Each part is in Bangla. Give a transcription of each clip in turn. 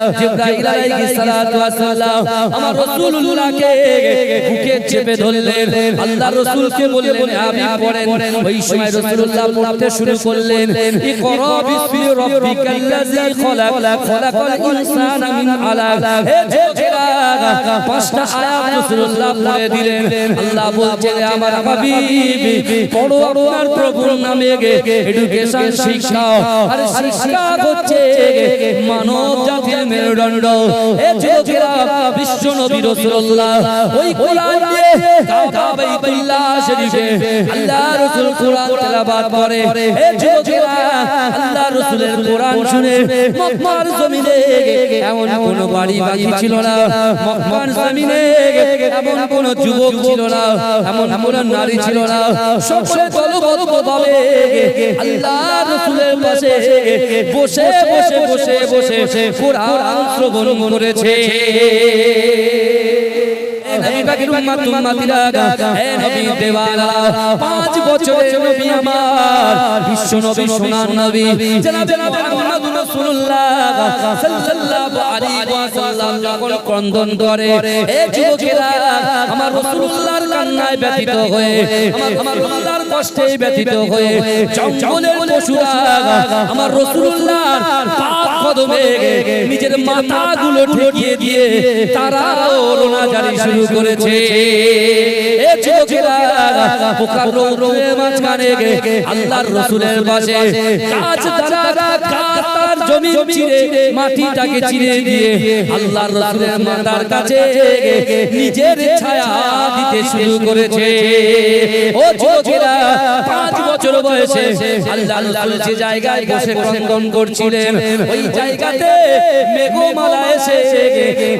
জিবরাইল আলাইহিস সালাতু ওয়াস সালাম আমার রাসূলুল্লাহকে বুকে চেপে ধরলেন। আল্লাহ রাসূলকে বললেন আপনি পড়েন। ওই সময় রাসূলুল্লাহ পড়তে শুরু করলেন। ইকরা বিসমি রাব্বিকাল্লাযী খলাক। খলাকাল ইনসানা মিন আলাক। হে যুবকেরা পাঁচটা আয়াত রাসূলুল্লাহ পড়ে দিলেন। আল্লাহ বলছেন আমার হাবিব পড়ো আপনার প্রভুর নামে এডুকেশন শিক্ষা আর শিক্ষা হচ্ছে মানব জাতির মেরুদণ্ড এ নবী রাসূলুল্লাহ ওই কোরআন দিয়ে কাবা বাইতুল্লাহ শরীফে আল্লাহ রাসূল কোরআন তেলাওয়াত করে। এ যুবকেরা আল্লাহ রাসূলের কোরআন শুনে মক্কার জমিনে এমন কোন বাড়ি বাকি ছিল না। মক্কার জমিনে এমন কোন যুবক ছিল না, এমন কোন নারী ছিল না। সকলে দলবদ্ধ ভাবে আল্লাহ পাশে বসে বসে বসে বসে কোরআন শ্রবণ করেছে। পাঁচ বছরের নবী আমার, বিশ্ব নবী, সোনার নবী, জনাবে ক্রন্দন করে আমার রাসূলুল্লাহর কান্নায় ব্যথিত হয়ে আমার কষ্টে ব্যথিত হয়ে জঙ্গলের পশুরা আমার রসুল্লার পাক কদমে নিজের মাথাগুলো ঠেকিয়ে দিয়ে তারাও রোনা জারি শুরু করেছে। আল্লাহর রসুলের পাশে কাজ কাতার জমি চিরে মাটিটাকে চিরে দিয়ে আল্লাহর রাসূলের মাথার কাছে নিজের ছায়া দিতে শুরু করেছে। ও যুবকেরা পাঁচ বছর বয়সে আল্লাহ রাসূল যে জায়গায় বসে ক্রন্দন করছিলেন ওই জায়গাতে মেঘমালা এসে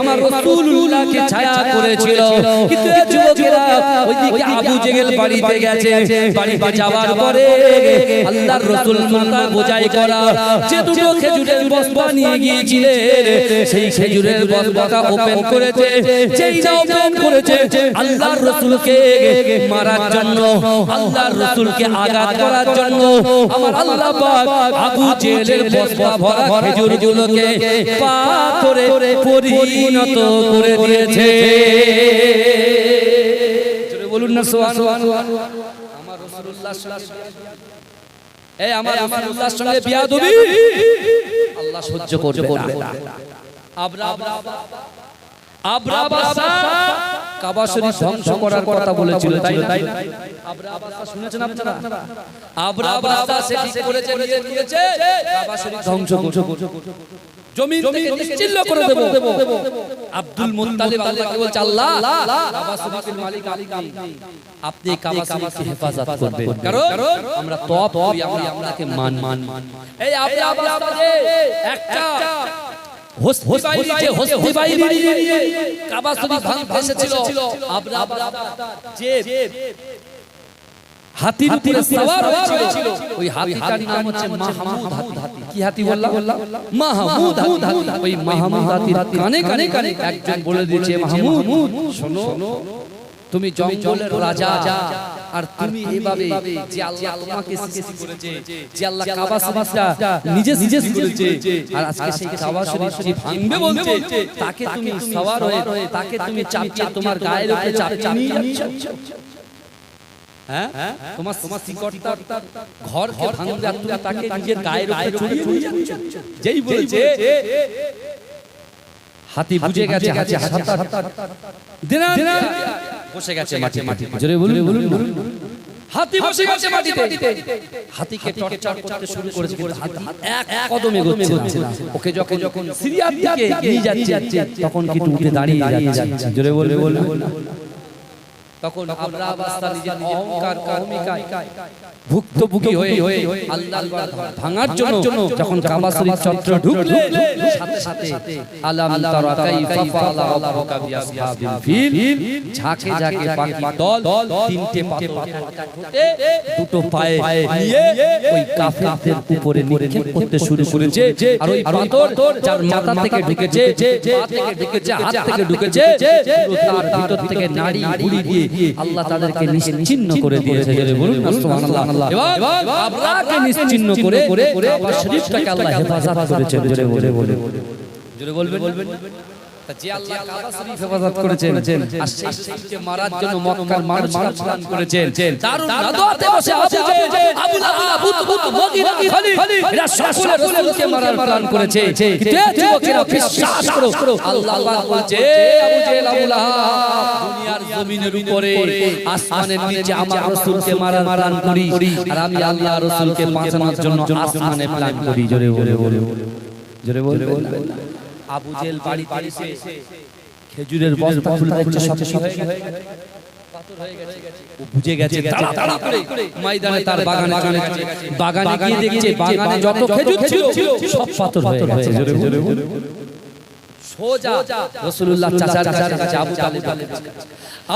আমার রাসূলুল্লাহকে ছায়া করেছিল। কিন্তু যুবকেরা ওইদিকে আবু জেহেল বাড়িতে গেছে বাড়িতে যাওয়ার পরে আল্লাহর রাসূল মাথা বোঝাই করা যে দুটো খেজুরের বস্তা নিয়ে গিয়েছিলেন সেই খেজুরের বস্তাটা ওপেন করেছে। যেই না ওপেন করেছে। আল্লাহর রাসূলকে মারার জন্য আল্লাহর রাসূলকে আঘাত করার জন্য আমার আল্লাহ পাক আবু জেহেলের বস্তা ভরা খেজুরগুলোকে পাথরে পরিণত করে দিয়েছে। বলুন না সুবহানাল্লাহ। আমার রাসূলুল্লাহ এই আমার আমার আল্লাহর সঙ্গে বিয়াদবি? আল্লাহ সহ্য করবে না। আবরা আবরা বাসা কাবা শরীফ ধ্বংস করার কথা বলেছিল তাই না? আবরা বাসা শুনেছেন আপনারা? আবরা বাসা সেটি করেছে নিজে নিয়েছে। কাবা শরীফ ধ্বংস করছে। জমিন থেকে নিশ্চিল্ল করে দেব। আব্দুল মুত্তালিব আল্লাহকে বলছে আল্লাহ কাবা শরীফের মালিক আপনি আপনি কাবা শরীফকে হেফাজত করবেন। কারণ আমরা তওয়াব করি আমরা আপনাকে মান মান। এই আপনি আপনাকে একটা কাবা শরীফ ভাঙতে এসেছিল যে হাতির উপরে সওয়ার হয়েছিল। ওই হাতিটার নাম হচ্ছে মাহমুদ হাতি। কি হাতি বললাম? মাহমুদ হাতি। ওই মাহমুদ হাতির কানে কানে কানে একজন বলে দিয়েছে মাহমুদ। শোনো তুমি জঙ্গলের রাজা আর তুমি এভাবে যে আল্লাহ তোমাকে সৃষ্টি করেছে যে আল্লাহ কাবা শরীফটা নিজে নিজে করেছে। আর আজকে সেই কাবা শরীফ যে ভাঙবে বলছে। তাকে তুমি সওয়ার হয়ে তাকে তুমি চাপিয়ে তোমার গায়ের উপরে চাপিয়ে নিয়ে যাচ্ছ। হ্যাঁ? তোমার তোমার শিকড়টা ঘর ঘর ভাঙবে আর তুমি তাকে নিজের গায়ের উপরে চড়িয়ে নিয়ে যেই বলেছে হাতি বুঝে গেছে হাতি হাতা দিনা বসে গেছে মাটি মাটি জোরে বলুন বলুন বলুন। হাতি বসে গেছে মাটিতে। হাতিকে টর্চার করতে শুরু করেছে এক কদমে এগোচ্ছে না। ওকে যখন যখন সিরিয়ার দিকে নিয়ে যাচ্ছে তখন কিন্তু উঠে দাঁড়িয়ে যাচ্ছে। জোরে তখন আমরা অবস্থা নিজের অহংকার অহমিকায় ভুক্তভোগী হয়ে হয়ে আল্লাহর ভাঙার জন্য যখন কাবা শরীফ ঢুকলে সাথে সাথে আলাম তারা কাইফা ফাআলা রাব্বুকা বিআসহাবিল ফিল ঝাঁকে ঝাঁকে পাখি দল তিনটে পাথর দুটো পায়ে নিয়ে ওই কাফেরদের উপরে নিক্ষেপ করতে শুরু করেছে। আর ওই পাথর যার মাথা থেকে ঢুকেছে পা থেকে ঢুকেছে হাত থেকে ঢুকেছে তার ভিতর থেকে নাড়ি বুড়ি দিয়ে আল্লাহ তাদেরকে নিশ্চিন্ন করে দিয়েছে। জোরে বলুন সুবহানাল্লাহ। এবং আবরাকে নিশ্চিন্ন করে কাবা শরীফটাকে আল্লাহ হেফাজত করেছে। জোরে বলে বলে জোরে বলবেন? যে আল্লাহ কাবা শরীফ হেফাজত করেছেন আর সেই শরীফকে মারার জন্য মক্কার মানুষ প্ল্যান করেছেন। দারুণ নাদওয়াতে বসে Abu Abu Lahab Utba Mughira Khalid এরা সকলে রাসূলকে মারার প্ল্যান করেছে। কিন্তু যুবকেরা বিশ্বাস করো আল্লাহ পাক বলছে আবু জেহেল আবু লাহাব দুনিয়ার জমিনের উপরে আসমানের নিচে আমার রাসূলকে মারার প্ল্যান করি। আর আমি আল্লাহ রাসূলকে বাঁচানোর জন্য আসমানে প্ল্যান করি জোরে বলে জোরে বলবেন আবু জেল বাড়িতে এসে খেজুরের বস্তা খুলে দেখছে সব কিছু হয়ে গেছে। ও বুঝে গেছে তাড়াতাড়ি করে ময়দানে তার বাগানে বাগানে গিয়ে দেখছে বাগানে যত খেজুর ছিল সব পাথর হয়ে গেছে। সোজা। রাসূলুল্লাহ চাচার কাছে কাছে আবু তালিব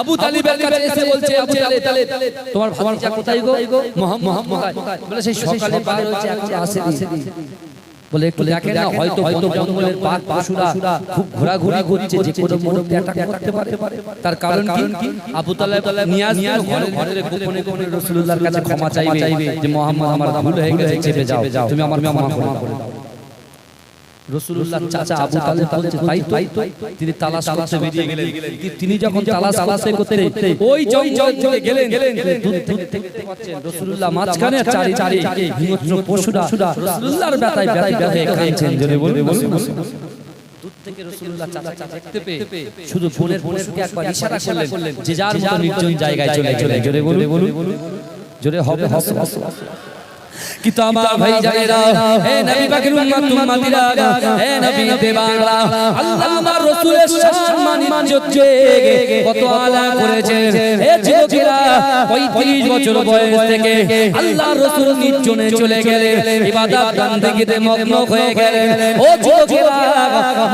আবু তালিবের কাছে এসে বলছে আবু তালিব তোমার ভাতিজা কোথায় গো? মোহাম্মদ বলে সেই সকালে বার হয়েছে এখন আসেনি বলে একটু না হয়তো হয়তো জঙ্গলের পাক পশুরা খুব ঘোরাঘুরি করছে যে কোনো মুহূর্তে অ্যাটাক করতে পারে। তার কারণ কি? আবু তালেব নিয়াজ ঘরে ঘরে গোপনে গোপনে রাসূলুল্লাহর কাছে ক্ষমা চাইবে যে মোহাম্মদ আমার ভুল হয়ে গেছে চেপে যাও। তুমি আমার আমার ক্ষমা করে দাও। রসুল্লাহ চাচা আবু তালেব বলছে তাই তাই তো তিনি তালাশ করতে বেরিয়ে গেলেন। তিনি যখন তালাশ তালাশে করতে ওই জঙ্গল থেকে গেলেন। দূর থেকে দেখতে পাচ্ছেন রসুল্লাহ মাঝখানে চারি চারি হিংস্র পশুরা রসুল্লাহর ব্যথায় ব্যথায় ব্যথায় কাঁদছেন। জোরে বলবে বলবে দূর থেকে রাসূলুল্লাহ চাচা চাচা দেখতে পেয়ে শুধু বোনের বোনকে একবার ইশারা করলেন। যে যার মতো নির্জন জায়গায় চলে চলে জোরে বলুন। বলুন জোরে হবে হবে কিন্তু আমার ভাই জানেরা হে নবী পাকের উম্মত উম্মতিরা হে নবী দেবারা আল্লাহ আমার রাসূলের সম্মান ইজ্জতকে কত আলা করেছে হে যুবকেরা 35 বছর বয়স থেকে আল্লাহ রাসূল নির্জনে চলে গেলে ইবাদত বান্দেগিতে মগ্ন হয়ে গেলে ও যুবকেরা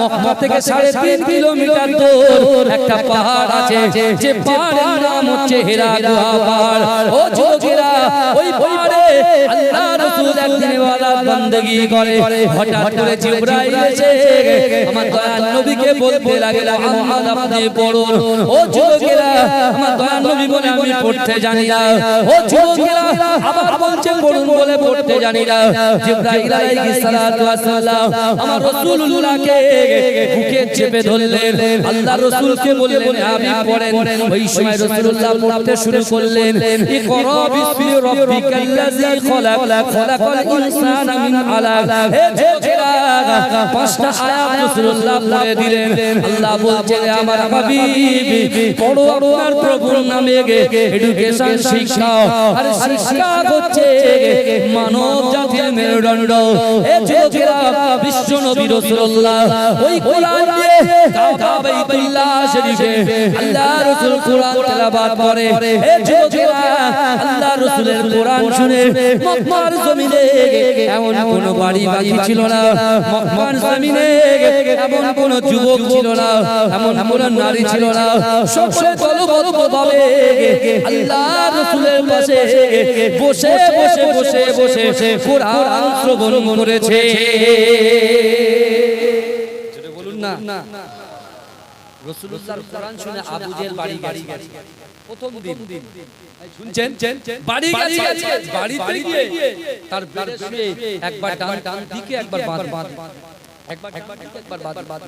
মক্কা থেকে 3.5 কিলোমিটার দূর একটা পাহাড় আছে যে পাহাড়ের নাম হচ্ছে হেরা গুহা পাহাড় ও যুবকেরা ওই পাহাড়ে আল্লাহ রাসূল একদিন ইবাদত বندگی করে। হঠাৎ করে জিবরাইল এসে আমার দয়াল নবীকে বলতে লাগল মুহাম্মদ আপনি পড়ুন। ও যুবকেরা আমার দয়াল নবী বলে আমি পড়তে জানি না। ও যুবকেরা আবার বলছে পড়ুন বলে পড়তে জানি না। জিবরাইল আলাইহিস সালাতু ওয়াস সালাম। আমার রাসূলুল্লাহকে বুকে চেপে ধরলেন। আল্লাহ রাসূলকে বললেন আমি পড়েন। ওই সময় রাসূলুল্লাহ পড়তে শুরু করলেন। ইকরা বিসমি রাব্বিকাল খলাক খলাকাল ইনসানা মিন আলাক হে পাঁচটা আয়াত রাসূলুল্লাহ পড়ে দিলেন। আল্লাহ বলছেন আমার হাবিব পড়ো আপনার প্রভুর নামে এডুকেশন শিক্ষা আর শিক্ষা হচ্ছে মানব জাতির মেরুদণ্ড। যুবকেরা বিশ্ব নবী রাসূলুল্লাহ। ওই কোরআন দিয়ে কাবা বাইতুল্লাহ শরীফে আল্লাহ রাসূল কোরআন তেলাওয়াত করে। যুবকেরা আল্লাহ রাসূলের কোরআন শুনে মক্কার জমিনে এমন কোন বাড়ি বাকি ছিল না। মক্কার জমিনে এমন কোন যুবক ছিল না। এমন কোন নারী ছিল না। সকলে দলবদ্ধ ভাবে আল্লাহ রাসূলের পাশে বসে বসে বসে বসে কোরআন শ্রবণ করেছে। বলুন না। রাসূলুল্লাহর কোরআন শুনে আবু জেহেল বাড়ি গেছে। প্রথম দিন। শুনছেন? বাড়ি গেছে বাড়িতে গিয়ে তার বেডে শুয়ে একবার ডান ডান দিকে একবার বাঁ বাঁ একবার একবার একবার বাঁ বাঁ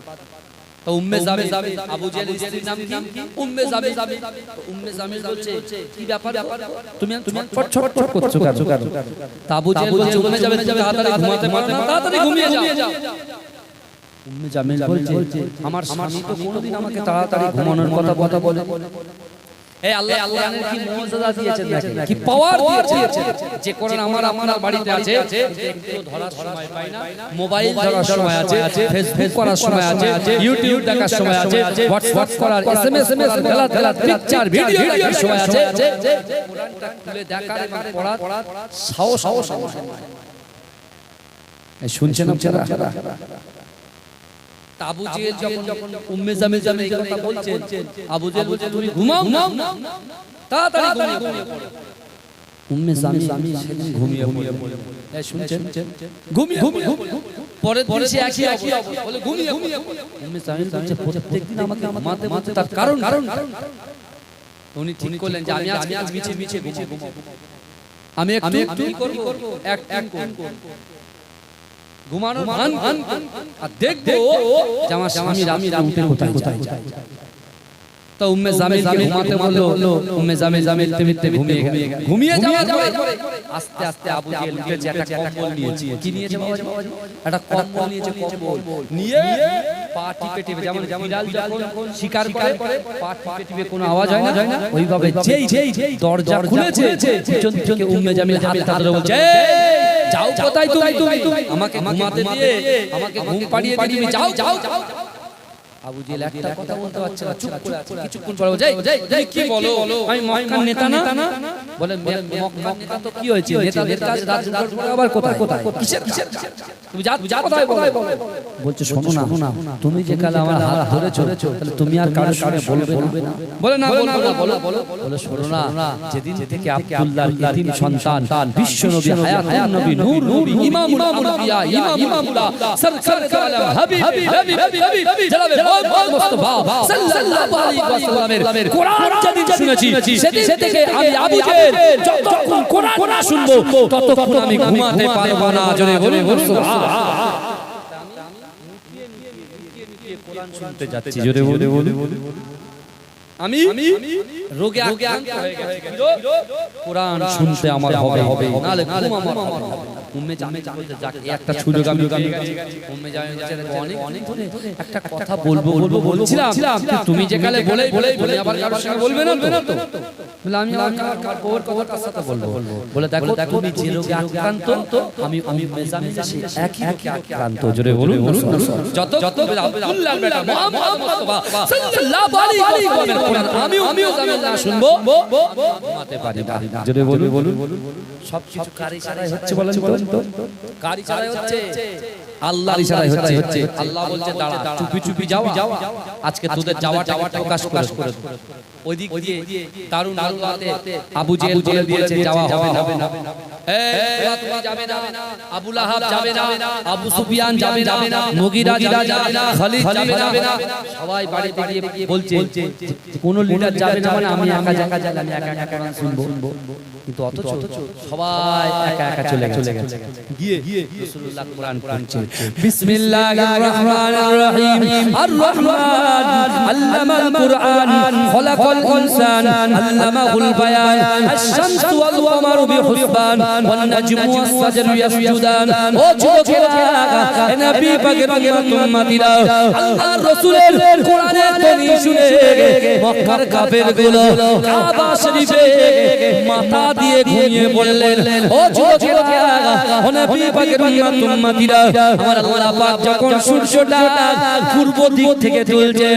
তো উম্মে জামিল আবু জেহেল স্ত্রীর নাম কি? উম্মে জামিল। তো উম্মে জামিল বলছে কি ব্যাপার তুমি তুমি ছট ছট ছট করছ কেন? তা আবু জেহেল বলছে উম্মে জামিল তুমি তাড়াতাড়ি ঘুমাতে পারো না তাড়াতাড়ি ঘুমিয়ে যাও। উম্মে জামিল বলছে আমার স্বামী তো কোনোদিন আমাকে তাড়াতাড়ি ঘুমানোর কথা কথা বলে এই আল্লাহ আল্লাহ কি মর্যাদা দিয়েছেন দেখেন কি পাওয়ার দিয়েছেন? যে কোরআন আমার আমার বাড়িতে আছে একটু ধরার সময় পাই না। মোবাইল ধরার সময় আছে ফেসবুক করার সময় আছে ইউটিউব দেখার সময় আছে হোয়াটসঅ্যাপ করার এসএমএস এমএস খেলা খেলা পিকচার ভিডিও দেখার সময় আছে কোরআনটা খুলে দেখার এবং পড়ার সাহস সাহস শুনছেন আপনারা? আবু জেহেল যখন উম্মে জামিল জামিল এই কথা বলছেন আবু জেহেল বলছে তুমি ঘুমাও তাড়াতাড়ি ঘুমিয়ে পড়ো। উম্মে জামিল সেদিন ঘুমিয়ে পড়ে। এই শুনছেন? ঘুমিয়ে ঘুমিয়ে পরে পরে সে একই একই অবস্থা। বলে ঘুমিয়ে ঘুমিয়ে উম্মে জামিল বলছে প্রত্যেকদিন আমাকে ঘুমাতে মাতে তার কারণ কারণ উনি ঠিক করলেন যে আমি আজকে আজ মিছে মিছে মিছে ঘুমাবো। আমি একটু কি করব? এক এক করব। ঘুমানোর আর দেখব যে আমার স্বামী রামি রামী কোথায় কোথায় যায়। তো উম্মে জামিল ঘুমাতে বলল উম্মে জামিল জামিল তেমিতে ঘুমিয়ে গেল। ঘুমিয়ে যাওয়ার পরে আস্তে আস্তে আবু জেহেল একটা কম্বল নিয়েছে। কি নিয়েছে বাবা একটা কম্বল নিয়েছে কম্বল। নিয়ে পা টিপে টিপে যেমন বিড়াল যখন শিকার করে পা টিপে টিপে কোনো আওয়াজ হয় না? ওইভাবে যেই যেই দরজা খুলেছে পিছন থেকে উম্মে জামিল হাত বলছে "এই, যাও কোথায় তুমি? তুমি? আমাকে ঘুমাতে দিয়ে আমাকে ঘুম পাড়িয়ে দিয়ে তুমি যাও যাও আবু জেল একটা কথা বলতে পারছে না চুপ করে আছে। কিছুক্ষণ পরে "যাই যাই কি বলো? আমি মক্কার নেতা না? বলে মক্কার নেতা তো কি হয়েছে? নেতাদের কাজ রাজ রাজ আবার কোথায়? কোথায়? কিসের কিসের তুমি যা যা কোথায় বলো। বলছে শোনো না। তুমি যে কালে আমার হাত ধরেছো তাহলে তুমি আর কারোর সামনে বলবে না। বলে না বলব না বলো বলো বলে শোনো না। যেদিন থেকে সন্তান বিশ্ব নবী হায়াত নবী নূর নবী ইমামুল আম্বিয়া ইমামুল্লাহ সরকার আলম হাবিব হাবিব হাবিব জনাবে মুহাম্মদ মুস্তাফা। সাল্লাল্লাহু আলাইহি ওয়াসাল্লামের কোরআন যেদিন শুনেছি সেদিন থেকে আমি আবু জেহেল যতক্ষণ কোরআন না শুনব ততক্ষণ আমি ঘুমাতে পারব না জোরে বলুন সুবহান শুনতে যাচ্ছি জোরে বলে আমি রোগে আক্রান্ত হয়ে গেছি। কোরআন শুনতে আমার হবে। হবে। নালে ঘুম আমার হবে। উম্মে জামে বলতে যাক একটা সুযোগ আমি উম্মে জামে অনেক অনেক একটা কথা বলব বলব বলছিলাম। তুমি যে কালে বলে বলে বলে আবার কারোর সঙ্গে বলবে না তো? বলে আমি আমার খবর খবর কার সাথে বলব। বলে দেখো তুমি যে রোগে আক্রান্ত আমি আমি মেজামে যাচ্ছি একই রোগে আক্রান্ত। জোরে বলুন যত যত আব্দুল্লাহ বেটা মুহাম্মদ মুস্তাফা সাল্লাল্লাহু আলাইহি ওয়াসাল্লামের কোরআন আমি আমিও জামে না শুনব ঘুমাতে পারি না। জোরে বলুন বলুন সব কিছু কার ইশারায় হচ্ছে বলেন তো? কারি ছাড়াই হচ্ছে। আল্লাহর ইশারায় হচ্ছে হচ্ছে আল্লাহ বলছে দাঁড়া চুপি চুপি যাওয়া আজকে তোদের যাওয়া যাওয়াটা প্রকাশ করে ওই দিক দিয়ে দারুণ দারুণাতে আবু জেহেল বলে দিয়েছে যাওয়া হবে না এই তুমি যাবে না আবু লাহাব যাবে না আবু সুফিয়ান যাবে না মুগিরা যাবে না খালিদ যাবে না সবাই বাড়িতে গিয়ে বলছে কোন লিডার যাবে না মানে আমি একা একা একা একা শুনব কিন্তু অথচ সবাই একা একা চলে চলে গেছে। গিয়ে রাসূলুল্লাহ কোরআন পড়ছে। বিসমিল্লাহির রহমানির রহিম। আর রহমান আল্লামাল কুরআন খলাকাল ইনসান। আল্লামাহুল বায়ান। আশ-শামসু ওয়াল কমারু বিহুসবান। ওয়ান নাজমু ওয়াস সাজরু ইয়াসজুদান। ও যুবকেরা এ নবী পাকের উম্মতিরা আল্লাহর রাসূলের কোরআনের ধ্বনি শুনে মক্কার কাফেরগুলো কাবা শরীফে মাথা দিয়ে ঘুমিয়ে পড়লেন ও যুবকেরা ও নবী পাকের উম্মতিরা আমার আল্লাহ পাক যখন সূর্যটা পূর্ব দিক থেকে তুলছে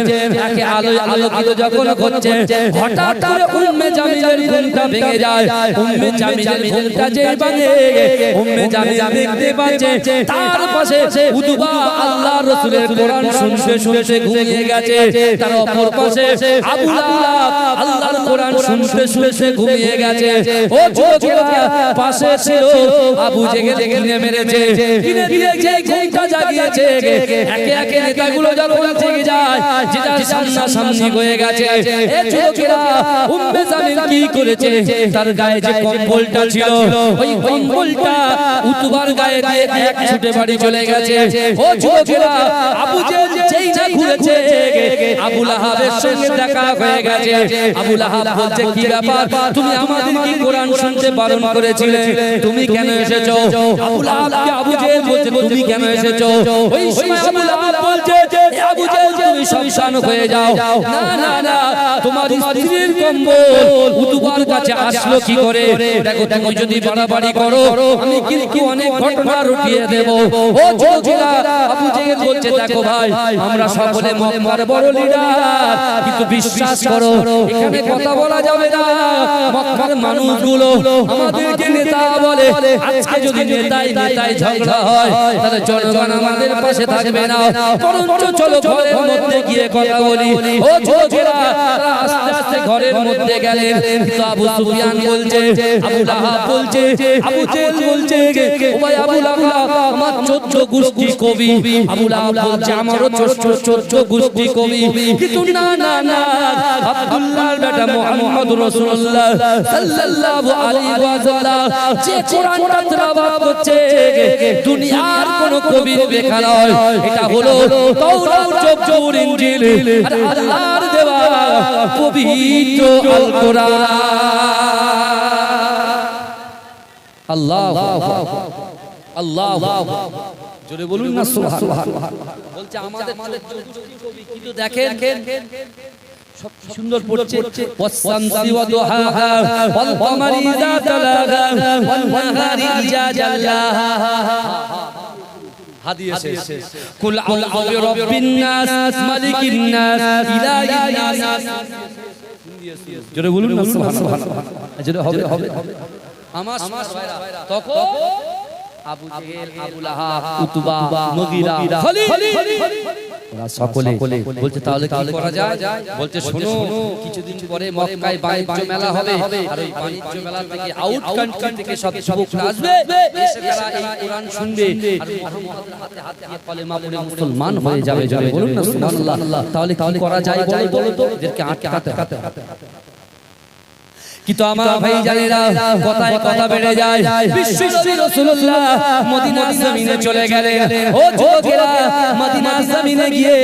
একে আলোয় আলোকিত যখন হচ্ছে হঠাৎ করে উম্মে জামিলের ঘুমটা ভেঙে যায় উম্মে জামিলের ঘুমটা যে ভাঙে উম্মে জামিল দেখতে পাচ্ছে তার পাশে উতবা আল্লাহ রাসূলের কোরআন শুনতে শুনতে ঘুমিয়ে গেছে তার অপর পাশে আবু আল্লাহর কোরআন শুনতে শুনতে ঘুমিয়ে গেছে ও যুবকেরা পাশে ছিল আবু জেগে কিনে মেরেছে কিনে দিয়েছে ঘুমটা জাগিয়েছে একে একে নেতাগুলো যখন জেগে যায় যেটা সামনা সামনি হয়ে গেছে এ যুবকেরা উম্মে জামিল কি করেছে? তার গায়ে যে কম্বলটা ছিল ওই কম্বলটা উতবার গায়ে দিয়ে এক ছুটে বাড়ি চলে গেছে। ও যুবকেরা আবু জেহেল যেই না ঘুরেছে আবু লাহাবের সঙ্গে দেখা হয়ে গেছে। আবু লাহাব বলছে কি ব্যাপার? তুমি আমাদের কি কোরআন শুনতে বারণ করেছিলে। তুমি কেন এসেছ? আবু লাহাবকে আবু জেহেল বলছে তুমি কেন এসেছ? ওই সময় আবু লাহাব বলছে "এ আবু জেহেল তুমি সাবধান হয়ে যাও। না না না তোমার স্ত্রীর কম্বল উতুবার কাছে আসলো কি করে? দেখো তুমি যদি বাড়াবাড়ি করো আমি কিন্তু অনেক ঘটনা রটিয়ে দেব। ও যুবকেরা আবু জেহেল বলছে দেখো ভাই আমরা সকলে মক্কার বড় লিডার। কিন্তু বিশ্বাস করো এখানে কথা বলা যাবে না। মক্কার মানুষগুলো আমাদেরকে নেতা বলে আজকে যদি নেতাই নেতাই ঝগড়া হয় তাহলে জনগণ আমাদের পাশে থাকবে না বরঞ্চ চলো ঘরের মধ্যে গিয়ে কথা বলি। ও তারা আস্তে আস্তে ঘরের মধ্যে গেলেন। আবু সুফিয়ান বলছে, আবু লাহাব বলছে, আবু জেহেল বলছে ও ভাই আবু লাহাব আমার 14 গোষ্ঠী কবি। আবু লাহাব বলছে, আমারও 14 গোষ্ঠী কবি। কিন্তু না না না, আব্দুল্লাহর বেটা মুহাম্মদ রাসূলুল্লাহ সাল্লাল্লাহু আলাইহি ওয়াসাল্লাম যে কোরআনটা তেলাওয়াত করছে দুনিয়ার কোন কবির লেখা নয়। এটা হলো তাওরাত জবুর ইনজিল আর আল্লাহর দেওয়া পবিত্র আল কোরআন আল্লাহ আল্লাহ জোরে বলুন না, সুবহানাল্লাহ। বলছে, আমাদের কিন্তু দেখেন সুন্দর পড়ছে। ওয়াসসামসি ওয়া দুহাহা ওয়াল কমারি ইযা তালাহা ওয়াল নাহারি ইযা জাল্লাহা। হাদিয়ে শেষ। কুল আউযু বিরাব্বিন নাস মালিকিন নাস ইলাহিন নাস। জোরে বলুন না সুবহানাল্লাহ। জোরে হবে হবে। আমার তখন Abu Jahl Abu Lahab Utba Mughira ওরা সকলে বলছে তাহলে কি করা যায়? বলছে শোনো কিছুদিন পরে মক্কায় বাণিজ্য মেলা হবে। আর ওই বাণিজ্য মেলা থেকে আউট কান্ট্রি থেকে সব যুবকরা আসবে। এসে তারা এই কোরআন শুনবে। আর মুহাম্মদের হাতে হাত দিয়ে কলেমা পড়ে মুসলমান হয়ে যাবে বলুন না সুবহানাল্লাহ তাহলে কি করা যায় বলো তো? এদেরকে আটকাতে কিন্তু আমার ভাই জানেরা কথায় কথা বেড়ে যায়। বিশ্ব নবী রাসূলুল্লাহ মদিনা জমিনে চলে গেলেন। ও যুবকেরা মদিনা জমিনে গিয়ে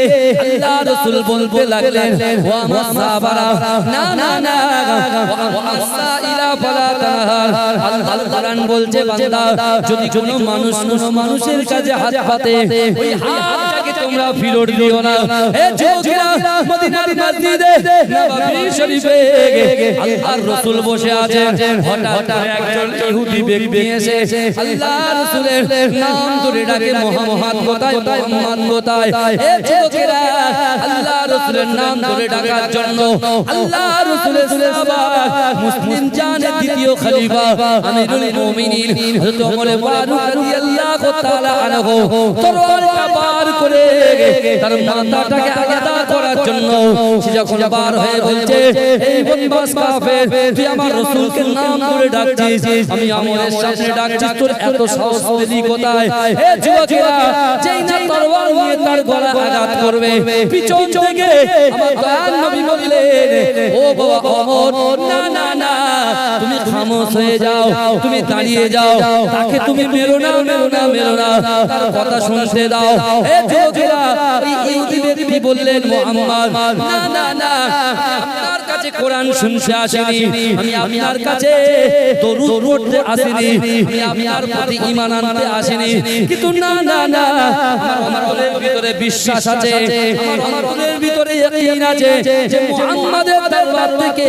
আল্লাহ রাসূল বলতে লাগলেন ও আমার সাহাবারা না না না ওয়া আমাসাইলা ফালা তানহার। আল্লাহ কোরআন বলছে বান্দা যদি কোনো মানুষ কোনো মানুষের কাছে হাত পাতে ওই হাতটাকে তোমরা ফিরত দিও না। এ যুবকেরা মদিনার মসজিদে নববী শরীফে আল্লাহর রাসূল বসে আছেন হঠাৎ একজন ইহুদি ব্যক্তি এসে আল্লাহর রাসূলের নাম ধরে ডাকে মোহাম্মদ কোথায় মোহাম্মদ কোথায় এ যুবকেরা আল্লাহর রাসূলের নাম ধরে ডাকার জন্য আল্লাহর রাসূলের সাহাবা মুসলিম জানের দ্বিতীয় খলিফা আমিরুল মুমিনিন হযরত ওমর ফারুক রাদিয়াল্লাহু তাআলা আনহু তরবারটা বার করে তার মাথাটাকে আলাদা করার জন্য সে যখন বার হয়ে বলছে, এই বনবাস কাফের, তুই আমার রাসূলকে নাম ধরে ডাকছিস। আমি আমরের সামনে ডাকছিস তোর এত সাহস পেলি কোথায়? হে যুবকেরা, যেই না তরবার নিয়ে তার গলা আঘাত করবে, পিছন থেকে আমার নবী বললেন, ও বাবা ওমর না না না, তুমি খামোশ হয়ে যাও, তুমি দাঁড়িয়ে যাও, তাকে তুমি মেরো না মেরো না মেরো না কথা শুনতে দাও। যুবকেরা এই ইহুদি ব্যক্তি বললেন মুহাম্মদ না না না আপনার কাছে কোরআন শুনতে আসেনি আমি আপনার কাছে দরুদ পড়তে আসেনি আমি আপনার প্রতি ঈমান আনতে আসেনি কিন্তু না না না আমার আমার মনের ভিতরে বিশ্বাস আছে আমার আমার মনের ভিতরে ইয়াকিন আছে যে মুহাম্মাদের দরবার থেকে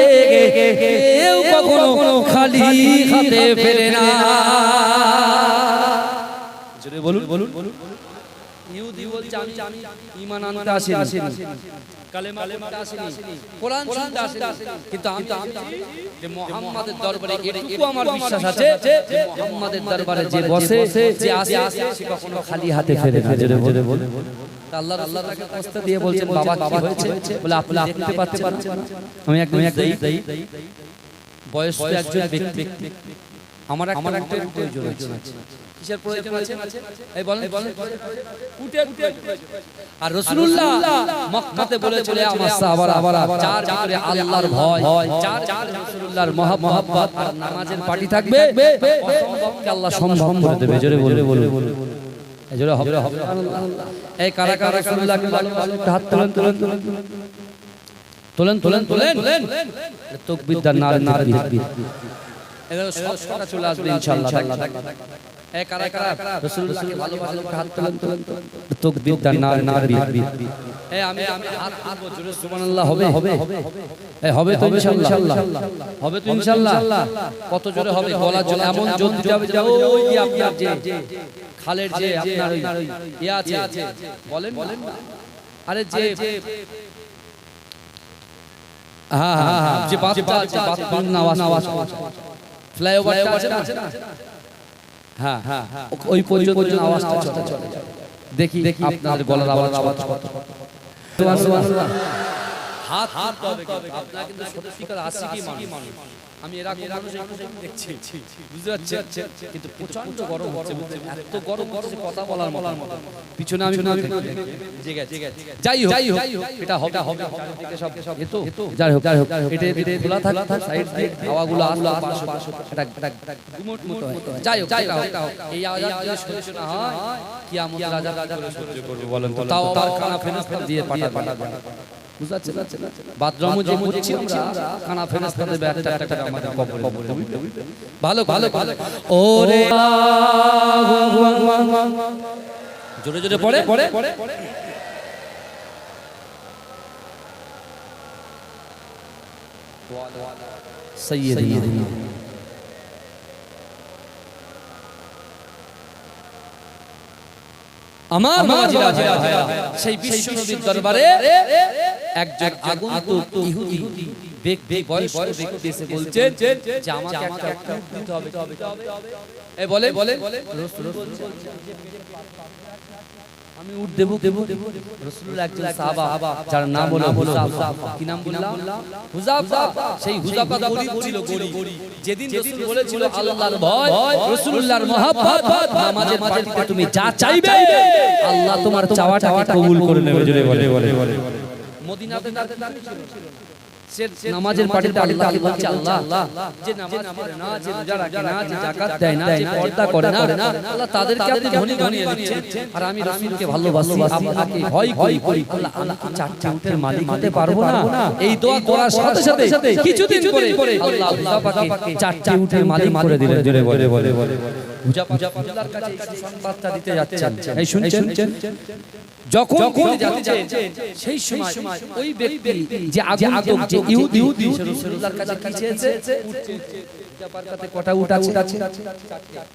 কেউ কখনো খালি হাতে ফেরে না। জোরে বলুন বলুন। ইহুদি বলছে আমি ঈমান আনতে আসিনি। কালেমা পড়তে আসিনি। কোরআন শুনতে আসিনি। কিন্তু আমি যে মুহাম্মাদের দরবারে এটুকু আমার বিশ্বাস আছে যে মুহাম্মাদের দরবারে যে বসে যে আসে সে কখনো খালি হাতে ফেরে না। জোরে বলে বলে আল্লাহ আল্লাহ তাকে কষ্ট দিয়ে বলছেন বাবা কি হয়েছে? বলে আপনি দেখতে পাচ্ছেন আমি একদম বয়স্ক একজন ব্যক্তি। আমার আমার একটা প্রয়োজন আছে। কিসের প্রয়োজন আছে? এই বলেন। উঠে উঠে আর রাসূলুল্লাহ মক্কাতে বলেছিল আমার সাহাবারা চার ভিতরে আল্লাহর ভয় চার রাসূলুল্লাহর মহব্বত আর নামাজের পার্টি থাকবে। আল্লাহ সম্ভব করে দেবে জোরে বলে বলে এই জোরে হবে এই কারা কারা রাসূলুল্লাহকে ভালোবাসে? হাত তোলেন তোলেন তোলেন তোলেন তোলেন। তোলেন তাকবীর দান নারে নারে এগুলো সব সব চলে আসবে ইনশাআল্লাহ এ কারা কারা রাসূলুল্লাহকে ভালোবাসে হাত তোলেন তোলেন। তাকবীর দান নারে নারে এ আমি আমি হাত হাত জোরে সুবহানাল্লাহ হবে? হবে এ হবে তো ইনশাআল্লাহ হবে তো ইনশাআল্লাহ কত জোরে হবে গলা জোরে এমন জোর দিতে হবে ওই যে আপনার যে খালের যে আপনার ওই ইয়া আছে। বলেন আরে যে হ্যাঁ হ্যাঁ হ্যাঁ যে বাচ্চা আছে বাচ্চার আওয়াজ আওয়াজ ফ্লাইওভারটা আছে না? হ্যাঁ হ্যাঁ ওই পর্যন্ত আওয়াজটা চলে। দেখি দেখি আপনার গলার আওয়াজ আওয়াজ কত? হাত হাত আপনারা কিন্তু। সত্যিকার আশিকি মানুষ। আমি এরকম মানুষ দেখছি। বুঝতে পারছেন? কিন্তু প্রচণ্ড গরম হচ্ছে এত গরম হচ্ছে কথা বলার বলার মতো। পিছনে আমি জেগে যাই হোক যাই হোক এটা হবে হবে সব সব এতো যাই হোক যাই হোক। এটা এটা খোলা থাক থাক সাইড দিয়ে হাওয়াগুলো আসলো পাশ পাশ এটা এটা গুমট মতো যাই হোক যাই হোক এই আওয়াজ যদি শুনে শোনা হয়। কিয়ামত রাজা রাজা সহ্য করবে বলেন তো। তাও আবার কানা ফেনাস্তা দিয়ে পাটা পাটা বুঝতে পারছেন বাথরুমে যে মুছছি আমরা কানা ফেনাস্তা দেবে একটা একটা আমাদের কবরে ভালো ভালো ভালো ওরে জোরে জোরে পড়ে পড়ে। সৈয়দনা। আমার সেই বিশ্ব নবীর দরবারে একজন আগন্তুক ইহুদি ব্যক্তি বয়স্ক ব্যক্তি এসে বলছেন যে আমাকে একটা দিতে হবে এ বলে বলে আমি উট দেবো দেবো রাসূলুল্লাহ একজন সাহাবা যার নাম হলো হুজাফা কি নাম বললাম হুজাফা সেই হুজাফা গরিব ছিল গরিব যেদিন রাসূল বলেছিল আল্লাহর ভয় রাসূলুল্লাহর মহব্বত পাটিতে তুমি যা চাইবে আল্লাহ তোমার চাওয়াটা কবুল করে নেবে জোরে বলে বলে মদিনাতে দাঁড়িয়ে ছিল? সে নামাজের পাটিতে আল্লাহকে বলছে? আল্লাহ যে নামাজ পড়ে না যে রোজা রাখে না যে যাকাত দেয় না যে পর্দা করে না আল্লাহ তাদেরকে আপনি ধনী বানিয়ে দিচ্ছেন। আর আমি রাসূলকে ভালোবাসি আপনাকে ভয় করি করি আল্লাহ আমি কি চারটি উটের মালিক হতে পারব না। এই দোয়া করার সাথে সাথে কিছুদিন পরে আল্লাহ হুজাফাকে চারটি উটের মালিক করে দিলেন জোরে বলে। বলে। বলে হুজাফা আল্লাহর কাছে এই সুসংবাদটা দিতে যাচ্ছেন। এই শুনছেন? যখন কোন সেই সময় ওই ব্যক্তি যে আগন্তুক যে ইহুদি সে রাসূলুল্লাহর কাছে কি চেয়েছে কটা উট আছে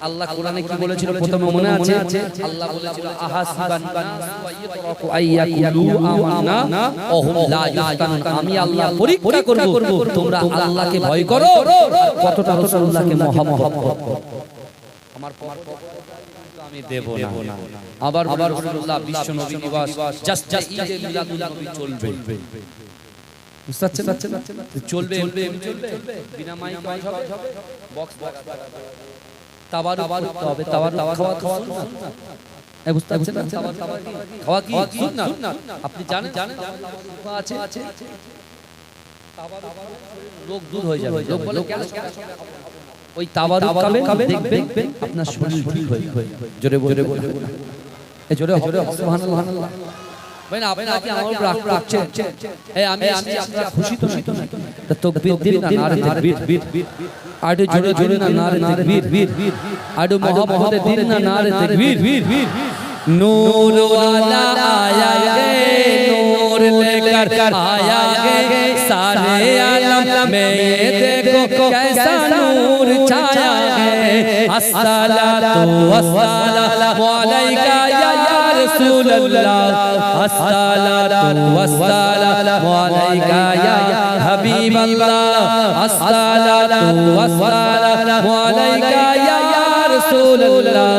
আল্লাহ কোরআনে কি বলেছিল প্রথমে মনে আছে আল্লাহ বলেছিল আহাসিবান ওয়াইয়াতরাকু আইয়াকুলু আমান্না ওহুম লা ইফতানুন আমি আল্লাহ পরীক্ষা করব তোমরা আল্লাহকে ভয় করো কতটা রাসূলুল্লাহকে মহব্বত করো আমার পর দেব না। আবার আবার রাসূলুল্লাহ বিশ্ব নবী দিবস জাস্ট জাস্ট ঈদে মিলাদুল নবী চলবে। বুঝতে পারছেন? চলবে চলবে বিনা মাইক হবে। বক্স বক্স তাবার করতে হবে তাবার খাওয়া খাওয়া সুন্নাত। আপনি জানেন? জানেন? আছে? লোক দূর হয়ে যাবে। লোক বলে ওই তাবার কাবে দেখবেন আপনার শরীর ঠিক হয়ে জোরে জোরে বলে এই জোরে জোরে সুবহানাল্লাহ সুবহানাল্লাহ ভাই না আপনি কি আমার উপর রাগ রাখছেন এই আমি আমি আপনারা খুশি তো নাকি তা তাকবীর দিন না নারে তাকবীর আডু জোরে জোরে না নারে তাকবীর আডু মোহাম্মদের দিন না নারে তাকবীর नूर वाला आया गे नूर लेकर आया गे सारे आलम में ये देखो कैसा नूर छाया है আসসালাতু ওয়াসসালামু আলাইকা ইয়া রাসূলুল্লাহ। আসসালাতু ওয়াসসালামু আলাইকা ইয়া হাবিবাল্লাহ। আসসালাতু ওয়াসসালামু আলাইকা ইয়া رسول الله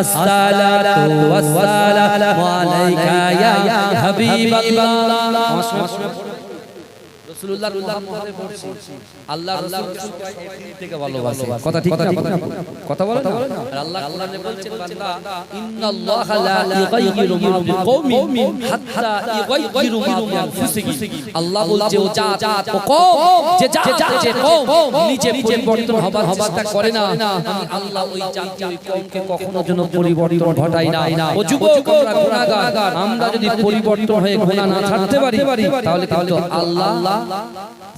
الصلاة والسلام عليك يا حبيب الله রাসূলুল্লাহর মুহাম্মদে পড়ছি আল্লাহ রাসূলকে থেকে ভালোবাসে। কথা ঠিক না কথা বলে না? আর আল্লাহ কোরআনে বলছেন বান্দা ইন্নাল্লাহা লা ইউগাইয়িরু মা বিকওমিন হাত্তা ইউগাইয়িরু মা বিআনফুসিহিম আল্লাহ বলছে ও জাত ও কওম যে জাত যে কওম নিজে পরিবর্তন হবার হবারটা করে না। আমি আল্লাহ ওই জাতি ওই কওমকে কখনো যেন পরিবর্তন ঘটাই না। ও যুবক আমরা গুনাহগার আমরা যদি পরিবর্তন হয়ে গুনাহ না ছাড়তে পারি তাহলে কিন্তু আল্লাহ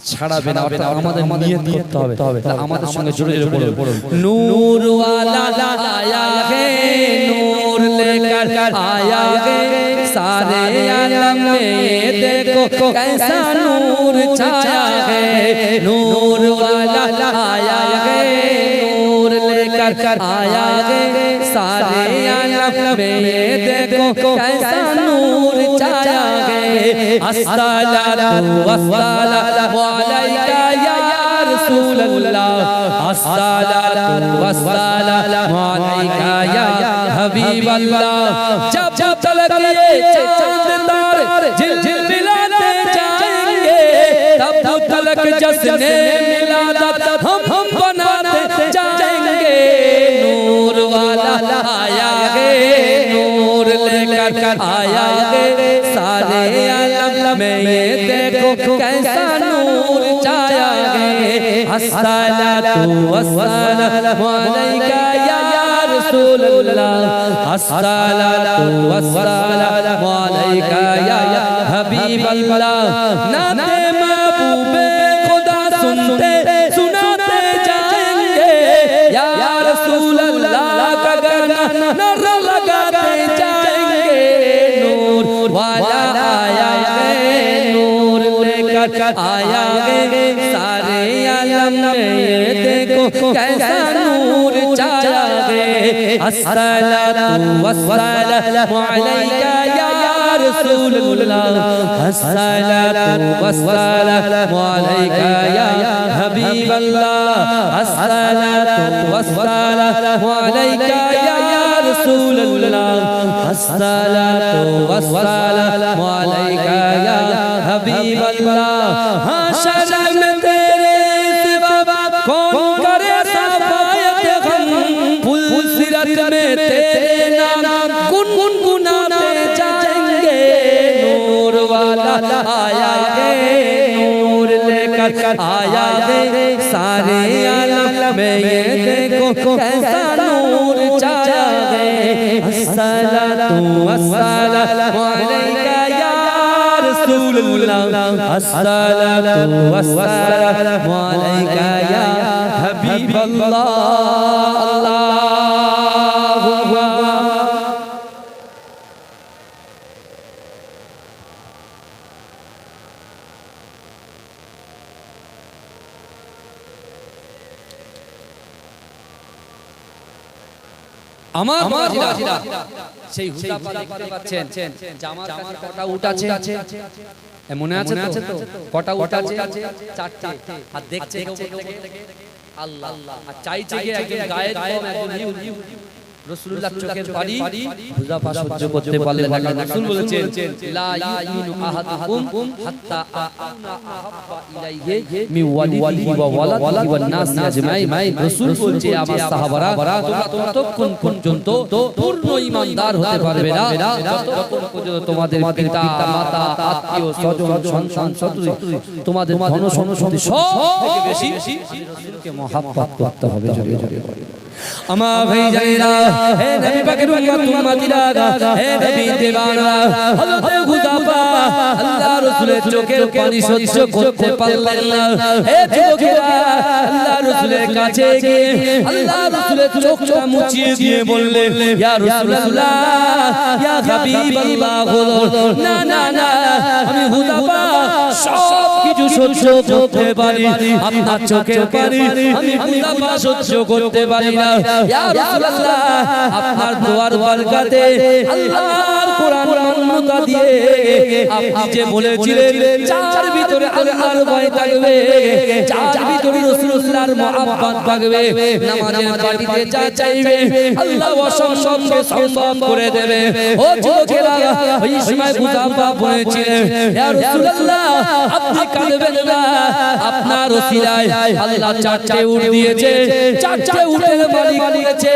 ছাড়াবে না আমাদের নিয়ত করতে হবে। তাহলে আমাদের সঙ্গে জুড়ে জুড়ে বলুন নূর ওয়ালা আয়া হে নূর লেকার আয়া হে আলম মে দেখো देखो कैसा नूर छाया নূর नूर वाला आया है नूर लेकर में ये देखो कैसा नूर छाया है अस्सलातु वस्सलामु अलैका या रसूल अल्लाह अस्सलातु वस्सलामु अलैका या हबीब अल्लाह जब जब तलक ये चांद जिल जिल मिलाते जाएंगे तब तब तलक जश्न मिलादा लेकर आया गे सारे आलम में ये देखो कैसा नूर छाया गे अस्सलातु वस्सलामु अलैका या रसूल अल्लाह अस्सलातु वस्सलामु अलैका या हबीब अल्लाह नाते लेकर आया है सारे आलम में ये देखो कैसा नूर छाया है अस्सलातु वस्सलामु अलैका या रसूल अल्लाह अस्सलातु वस्सलामु अलैका या हबीब अल्लाह अस्सलातु वस्सलामु अलैका या रसूल अल्लाह अस्सलातु वस्सलामु अलैका या हबीब अल्लाह हाँ शरण में तेरे सिवा कौन करे सफायत हम फुल सिरत में तेरे नाम गुन गुन गुनाते जाएंगे नूर वाला आया गे नूर लेकर आया गे सारे आलम में ये देखो कैसा الله الصلاة والسلام عليك يا حبيب الله আমার সেই হুদা পাচ্ছেন জামার কাটা উঠ আছে মনে আছে আছে তো? কটা উট আছে চারটে। আর দেখছে কেউ আল্লাহ। আর চাইছে চাই একজন গায়ে গায়ে একজন রাসূলুল্লাহ চোখের পানি হুদা পা সহ্য করতে পারলেন না। রাসূল বলেছেন লা ইউমিনু আহাদুকুম হাত্তা আকুনা আহাব্বা ইলাইহি মি ওয়ালিহি ওয়া ওয়ালাদিহি ওয়ান নাস আজমাইন রাসূল বলছে আমার সাহাবারা তোমরা ততক্ষণ পর্যন্ত পূর্ণ ঈমানদার হতে পারবে না। যতক্ষণ পর্যন্ত তোমাদের পিতা মাতা আত্মীয় স্বজন সন্তান শত্রু তোমাদের ধন সম্পত্তি সব থেকে বেশি। রাসূলকে মহাব্বত করতে হবে জোরে জোরে আমা ভাই জানেরা হে নবী পাকের উম্মত উম্মতিরা হে নবী দেওয়ানা হযরত খুদাফা আল্লাহ রাসূলের চোখের পানি সহ্য করতে পারলেন না হে যুবকেরা আল্লাহ রাসূলের কাছে গিয়ে আল্লাহ রাসূলের চোখটা মুছিয়ে দিয়ে বললেন ইয়া রাসূলুল্লাহ ইয়া হাবিবাল্লাহ না না না আমি খুদাফা সব কিছু সহ্য করতে পারি আপনার চোখের পানি আমি খুদাফা সহ্য করতে পারি না ইয়া রাসূলুল্লাহ আপনার দোয়ার বরকতে আল্লাহর কোরআন মান্যতা দিয়ে আপনি যে বলেছিলেন চার ভিতরে আল্লাহর ভয় থাকবে চার ভিতরে রাসূলুল্লাহর মহব্বত থাকবে নামাজের পাটিতে যা চাইবে আল্লাহ অসম্ভবকে সম্ভব করে দেবে। ও যুবকেরা ওই সময় মুজাফা বলেছিলেন ইয়া রাসূলুল্লাহ আপনি কাঁদবেন না আপনার ওসিলায় আল্লাহ চারটে উট দিয়েছে চারটে উটের মালিক দিয়েছে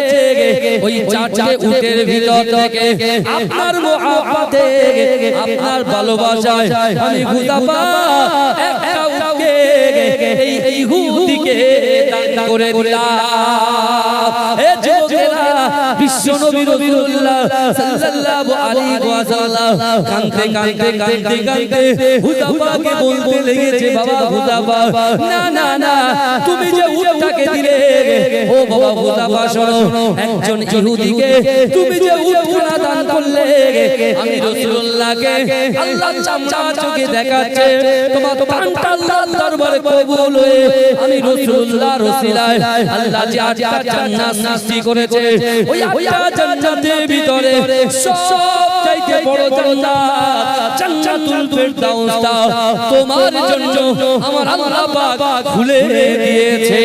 ওই চারটে উটের ভিতর থেকে আপনার মহব্বতে আপনার ভালোবাসায় আমি খুদাপা একটা উটকে এই ইহুদিকে দান করে দিলাম। বিশ্ব নবী রাসূলুল্লাহ সাল্লাল্লাহু আলাইহি ওয়াসাল্লাম কাঁদতে কাঁদতে কাঁদতে কাঁদতে হুদাফাকে বলতে লেগেছে বাবা হুদাফা না না না তুমি যে উটটাকে দিলে ও বাবা হুদাফা শোনো একজন ইহুদিকে তুমি যে উটটা দান করলে আমি রাসূলুল্লাহকে আল্লাহ চামচা চোখে দেখাচ্ছে তোমার প্রাণটা আল্লাহর দরবারে কবুল হয়ে আমি রাসূলুল্লাহ রসিলায় আল্লাহ যে আটটা জান্নাত সৃষ্টি করেছে ওই আটটা জান্নাতের ভিতরে সব চাইতে বড় জান্নাত জান্নাতুল ফেরদাউসটা তোমার জন্য আমার আল্লাহ পাক খুলে দিয়েছে।